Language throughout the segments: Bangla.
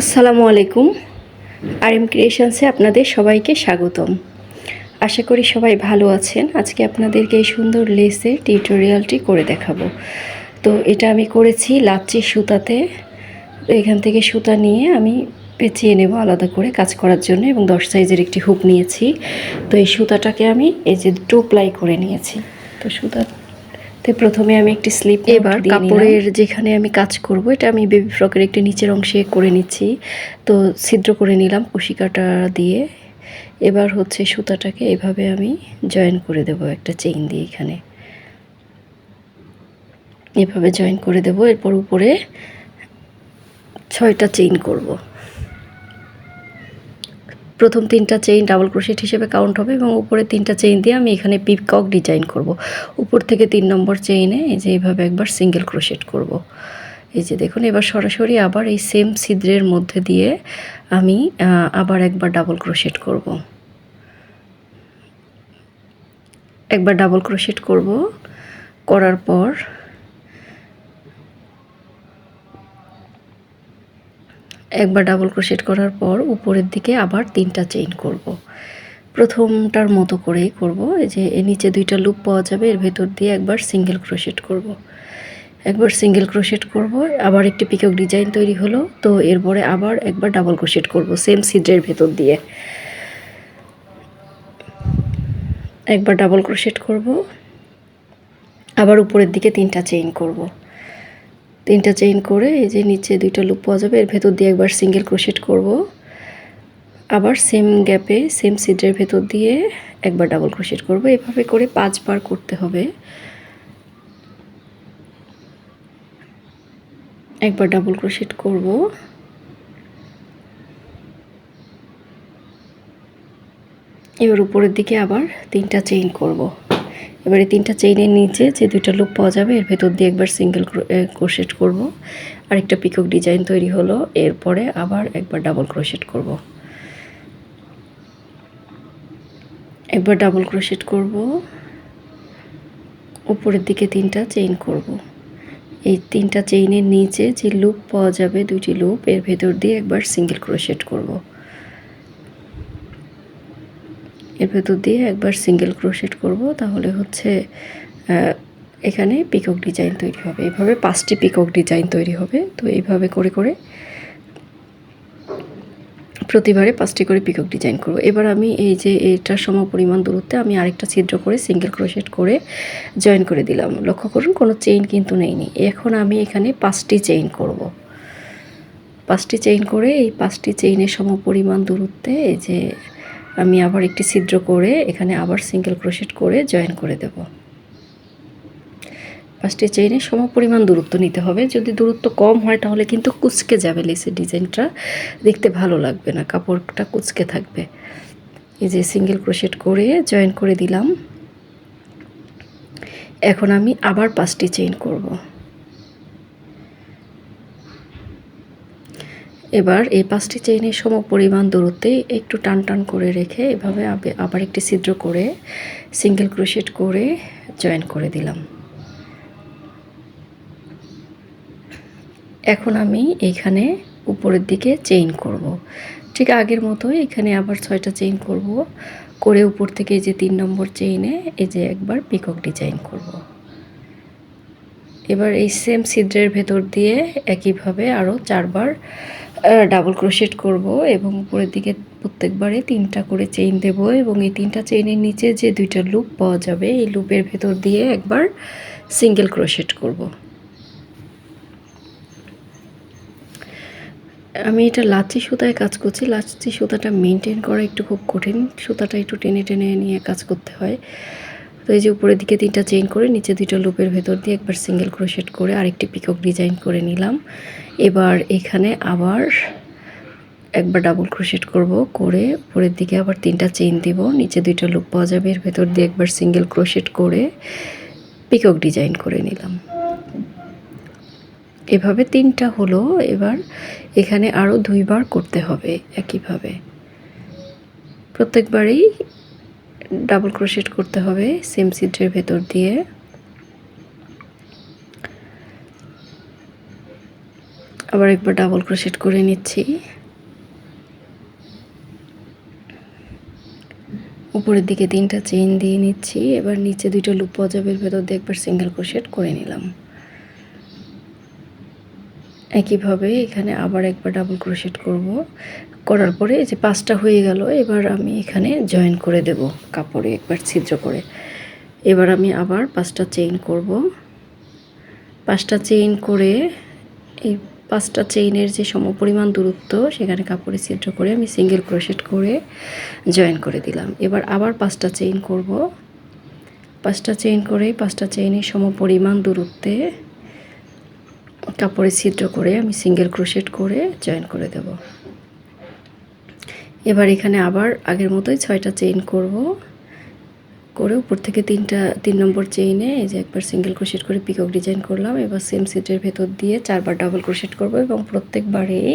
আসসালামু আলাইকুম। আর এম ক্রিয়েশনসে আপনাদের সবাইকে স্বাগতম। আশা করি সবাই ভালো আছেন। আজকে আপনাদেরকে এই সুন্দর লেসের টিউটোরিয়ালটি করে দেখাবো। তো এটা আমি করেছি লাচ্ছি সুতাতে। এখান থেকে সুতা নিয়ে আমি পেঁচিয়ে নেব আলাদা করে কাজ করার জন্য এবং দশ সাইজের একটি হুক নিয়েছি। তো এই সুতাটাকে আমি এই যে টু প্লাই করে নিয়েছি। তো সুতাতে প্রথমে আমি একটি স্লিপ এবার কাপড়ের যেখানে আমি কাজ করব এটা আমি বেবি ফ্রকের একটি নিচের অংশে করে নিচ্ছি। তো ছিদ্র করে নিলাম কুশিকাটা দিয়ে। এবার হচ্ছে সুতাটাকে এভাবে আমি জয়েন করে দেব একটা চেইন দিয়ে এখানে। এভাবে জয়েন করে দেব এরপর উপরে ছয়টা চেইন করব। প্রথম তিনটা চেইন ডাবল ক্রোশেট হিসেবে কাউন্ট হবে এবং উপরে তিনটা চেইন দিয়ে আমি এখানে পিকক ডিজাইন করব। উপর থেকে তিন নম্বর চেইনে এই যে এইভাবে একবার সিঙ্গেল ক্রোশেট করব। এই যে দেখুন, এবার সরাসরি আবার এই সেম ছিদ্রের মধ্যে দিয়ে আমি আবার একবার ডাবল ক্রোশেট করব। একবার ডাবল ক্রোশেট করব। করার পর একবার ডাবল ক্রোশেট করার পর উপরের দিকে আবার তিনটা চেইন করব। প্রথমটার মতো করেই করব এই যে নিচে দুইটা লুপ পাওয়া যাবে, এর ভেতর দিয়ে একবার সিঙ্গেল ক্রোশেট করব। একবার সিঙ্গেল ক্রোশেট করব, আবার একটি পিকক ডিজাইন তৈরি হলো, তো এরপরে আবার একবার ডাবল ক্রোশেট করব সেম সিড্রের ভেতর দিয়ে একবার ডাবল ক্রোশেট করব, আবার উপরের দিকে তিনটা চেইন করব তিনটা চেইন করে এই যে নিচে দুইটা লুপ পাওয়া যাবে, এর ভেতর দিয়ে একবার সিঙ্গেল ক্রোশেট করব। আবার সেম গ্যাপে সেম সিডের ভেতর দিয়ে একবার ডাবল ক্রোশেট করব। এভাবে করে পাঁচবার করতে হবে। একবার ডাবল ক্রোশেট করব। এবার উপরের দিকে আবার তিনটা চেইন করব। এবারে তিনটা চেইনের নিচে যে দুইটা লুপ পাওয়া যাবে, এর ভেতর দিয়ে একবার সিঙ্গেল ক্রোশেট করব। আরেকটা পিকক ডিজাইন তৈরি হলো, এরপরে আবার একবার ডাবল ক্রোশেট করব। একবার ডাবল ক্রোশেট করব, উপরের দিকে তিনটা চেইন করব। এই তিনটা চেইনের নিচে যে লুপ পাওয়া যাবে, দুইটি লুপ এর ভেতর দিয়ে একবার সিঙ্গেল ক্রোশেট করব। এর ভেতর দিয়ে একবার সিঙ্গেল ক্রোশেট করব, তাহলে হচ্ছে এখানে পিকক ডিজাইন তৈরি হবে। এইভাবে পাঁচটি পিকক ডিজাইন তৈরি হবে। তো এইভাবে করে করে প্রতিবারে পাঁচটি করে পিকক ডিজাইন করব। এবার আমি এই যে এটার সম পরিমাণ দূরত্বে আমি আরেকটা ছিদ্র করে সিঙ্গেল ক্রোশেট করে জয়েন করে দিলাম। লক্ষ্য করুন, কোনো চেইন কিন্তু নেইনি। এখন আমি এখানে পাঁচটি চেইন করব। পাঁচটি চেইন করে এই পাঁচটি চেইনের সম পরিমাণ দূরত্বে এই যে আমি আবার একটি ছিদ্র করে এখানে আবার সিঙ্গেল ক্রোশেট করে জয়েন করে দেব। পাঁচটি চেইনে সম পরিমাণ দূরত্ব নিতে হবে। যদি দূরত্ব কম হয় তাহলে কিন্তু কুচকে যাবে লেসের ডিজাইনটা। দেখতে ভালো লাগবে না, কাপড়টা কুচকে থাকবে। এই যে সিঙ্গেল ক্রোশেট করে জয়েন করে দিলাম। এখন আমি আবার পাঁচটি চেইন করব। এবার এই পাঁচটি চেইনের সম পরিমাণ দূরত্বে একটু টান টান করে রেখে এভাবে আবার একটি ছিদ্র করে সিঙ্গেল ক্রোশেট করে জয়েন করে দিলাম এখন আমি এখানে উপরের দিকে চেইন করব। ঠিক আগের মতোই এখানে আবার ছয়টা চেইন করব করে উপর থেকে এই যে তিন নম্বর চেইনে এই যে একবার পিকক ডিজাইন করব। এবার এই সেম ছিদ্রের ভেতর দিয়ে একইভাবে আরও চারবার ডাবল ক্রোশেট করব এবং উপরের দিকে প্রত্যেকবারে তিনটা করে চেইন দেব এবং এই তিনটা চেইনের নিচে যে দুইটা লুপ পাওয়া যাবে, এই লুপের ভেতর দিয়ে একবার সিঙ্গেল ক্রোশেট করব। আমি এটা লাচি সুতায় কাজ করছি লাচি সুতাটা মেনটেন করা একটু খুব কঠিন, সুতাটা একটু টেনে টেনে নিয়ে কাজ করতে হয়। তো এই যে উপরের দিকে তিনটা চেইন করে নিচে দুটো লুপের ভেতর দিয়ে একবার সিঙ্গেল ক্রোশেট করে আরেকটি পিকক ডিজাইন করে নিলাম। এবার এখানে আবার একবার ডাবল ক্রোশেট করব করে উপরের দিকে আবার তিনটা চেইন দিব। নিচে দুইটা লুপ পাওয়া যাবে, এর ভেতর দিয়ে একবার সিঙ্গেল ক্রোশেট করে পিকক ডিজাইন করে নিলাম। এভাবে তিনটা হলো, এবার এখানে আরও দুইবার করতে হবে একইভাবে। প্রত্যেকবারেই ডাবল ক্রোশেট করতে হবে সেম সিডের ভেতর দিয়ে। আবার একবার ডাবল ক্রোশেট করে নিচ্ছি। উপরের দিকে তিনটা চেইন দিয়ে নিচ্ছি, এবার নিচে দুইটা লুপ পজাবের ভেতর দিয়ে একবার সিঙ্গেল ক্রোশেট করে নিলাম। একইভাবে এখানে আবার একবার ডাবল ক্রোশেট করব। করার পরে যে পাঁচটা হয়ে গেল, এবার আমি এখানে জয়েন করে দেব কাপড়ে একবার ছিদ্র করে। এবার আমি আবার পাঁচটা চেইন করব। পাঁচটা চেইন করে এই পাঁচটা চেইনের যে সমপরিমাণ দূরত্ব, সেখানে কাপড়ে ছিদ্র করে আমি সিঙ্গেল ক্রোশেট করে জয়েন করে দিলাম। এবার আবার পাঁচটা চেইন করব। পাঁচটা চেইন করে পাঁচটা চেইনের সমপরিমাণ দূরত্বে কাপড়ে ছিদ্র করে আমি সিঙ্গেল ক্রোশেট করে জয়েন করে দেব। এবার এখানে আবার আগের মতোই ছয়টা চেইন করব। করে উপর থেকে তিনটা, তিন নম্বর চেইনে এই যে একবার সিঙ্গেল ক্রোশেট করে পিকক ডিজাইন করলাম। এবার সেম সিটের ভেতর দিয়ে চারবার ডাবল ক্রোশেট করব এবং প্রত্যেকবারেই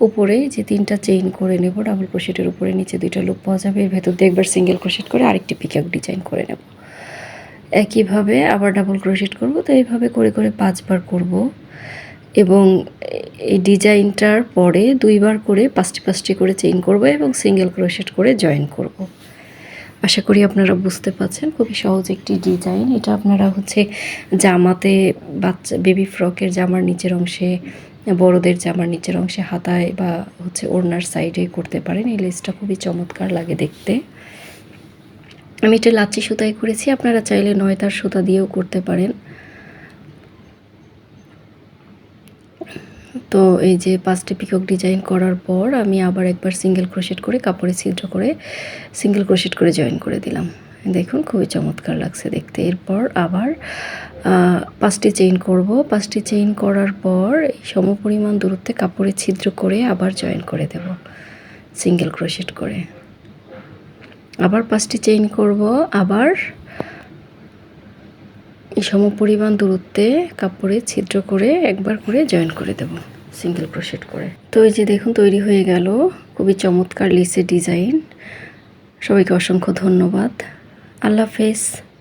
উপরে যে তিনটা চেইন করে নেব ডাবল ক্রোশেটের উপরে নিচে দুইটা লুপ পাওয়া যাবে। এর ভেতর দিয়ে একবার সিঙ্গেল ক্রোশেট করে আরেকটি পিকক ডিজাইন করে নেব। একইভাবে আবার ডাবল ক্রোশেট করব, তো এইভাবে করে করে পাঁচবার করব। এবং এই ডিজাইনটার পরে দুইবার করে পাঁচটি পাঁচটি করে চেইন করব এবং সিঙ্গেল ক্রোশেট করে জয়েন করব। আশা করি আপনারা বুঝতে পারছেন, খুবই সহজ একটি ডিজাইন। এটা আপনারা হচ্ছে জামাতে বাচ্চা বেবি ফ্রকের জামার নিচের অংশে, বড়দের জামার নিচের অংশে, হাতায় বা হচ্ছে ওড়নার সাইডে করতে পারেন। এই লেসটা খুবই চমৎকার লাগে দেখতে। আমি এটা লাচ্ছি সুতায় করেছি, আপনারা চাইলে নয়তার সুতা দিয়েও করতে পারেন। তো এই যে পাঁচটি পিকক ডিজাইন করার পর আমি আবার একবার সিঙ্গেল ক্রোশেট করে, কাপড়ে ছিদ্র করে সিঙ্গেল ক্রোশেট করে জয়েন করে দিলাম। দেখুন, খুবই চমৎকার লাগছে দেখতে। এরপর আবার পাঁচটি চেইন করব। পাঁচটি চেইন করার পর সমপরিমাণ দূরত্বে কাপড়ে ছিদ্র করে আবার জয়েন করে দেব সিঙ্গেল ক্রোশেট করে। আবার পাঁচটি চেইন করব। আবার এই সমপরিমাণ দূরত্বে কাপড়ে ছিদ্র করে একবার করে জয়েন করে দেব সিঙ্গেল ক্রোশেট করে। তো এই যে দেখুন, তৈরি হয়ে গেল খুবই চমৎকার লিসের ডিজাইন সবাইকে অসংখ্য ধন্যবাদ। আল্লাহ হাফেজ।